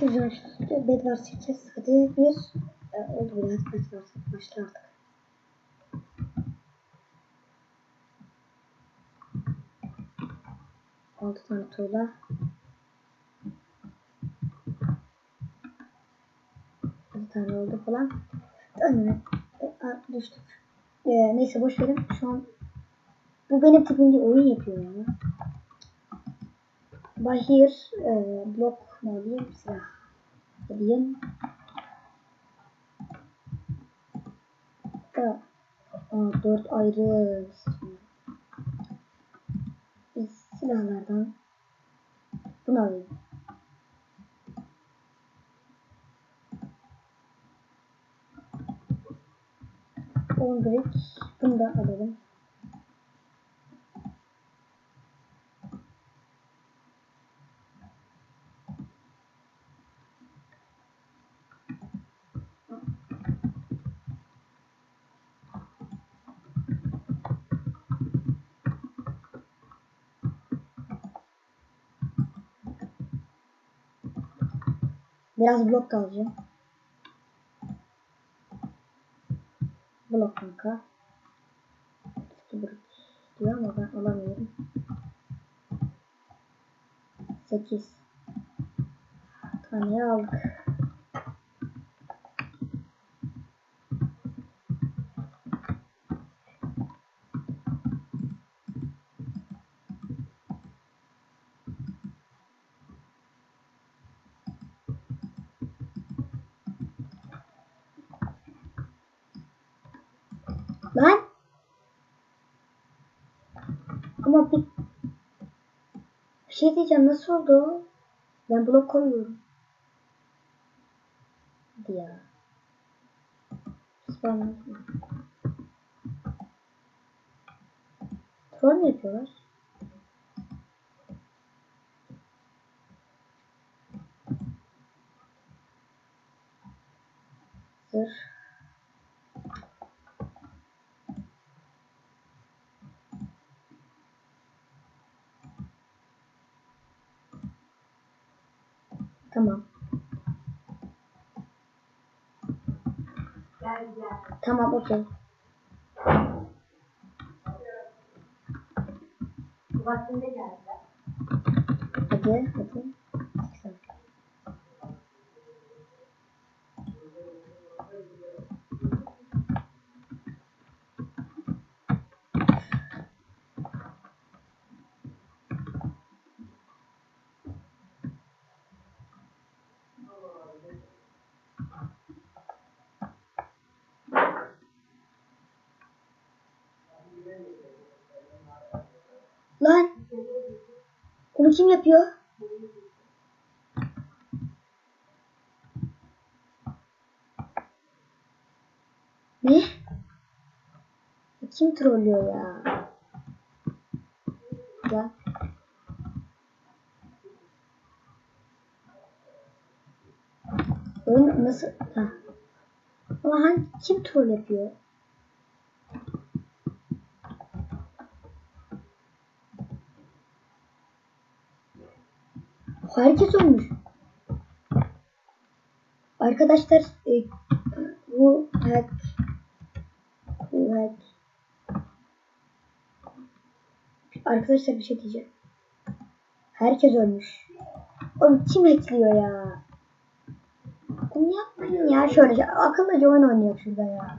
Güzel. Bedvar seçeceğiz. Hadi bir. E, oldu bile. Hadi Bedvar başla artık. Altı tane tuğla. Bir tane oldu falan. Önüne e, düştük. E, neyse boş verin. Şu an bu benim tipimde oyun yapıyor ya. Bahir e, blok ne diyeyim silah diyeyim. Da, aa, dört ayrı biz silahlardan bunu alayım. On brick bunu da alalım. Biraz blok da alacağım. Blok kanka. İki blok diyor ama ben alamıyorum. 8 tane aldık. Ama bir, bir şey diyeceğim nasıl oldu? Ben blok koyuyorum. Hadi ya. Spam. Troll yapıyorlar? Tamam. Tamam okey. Vaktinde geldiler. Hadi hadi. Güzel. Lan. Bunu kim yapıyor? Ne? Kim trollüyor ya? Gel. Oğlum nasıl? Ha. Ama hangi kim troll yapıyor? Herkes olmuş. Arkadaşlar e, bu hack hack Arkadaşlar bir şey diyeceğim. Herkes ölmüş. Oğlum kim hackliyor ya? Bunu yapmayın ya şöyle akıllıca oyun oynuyor şurada ya.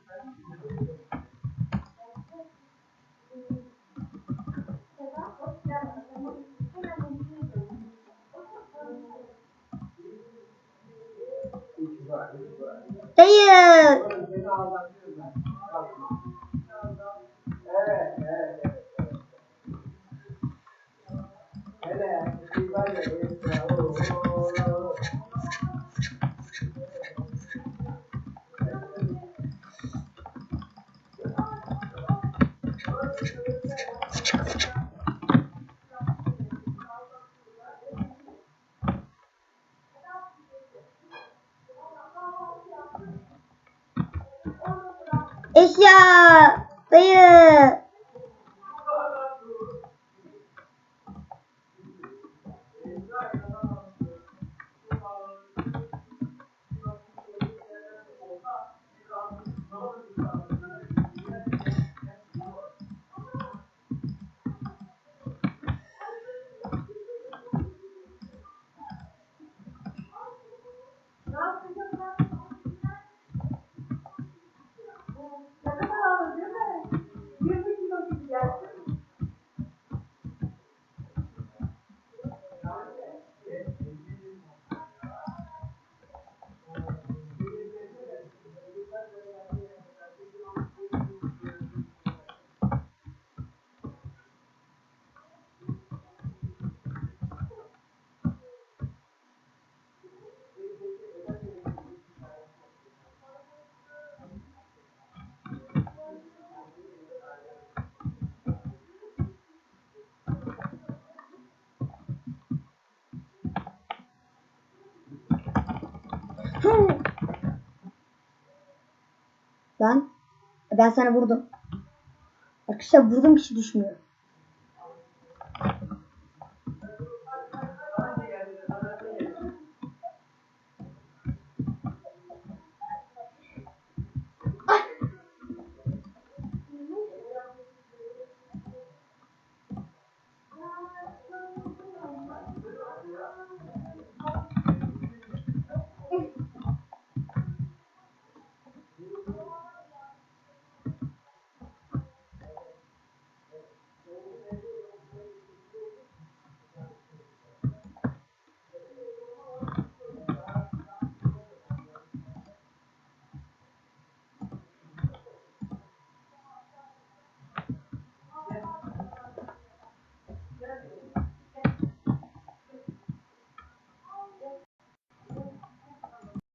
Hayır. Thank you. Yeah. Lan ben sana vurdum. Arkadaşlar vurdum kişi düşmüyor.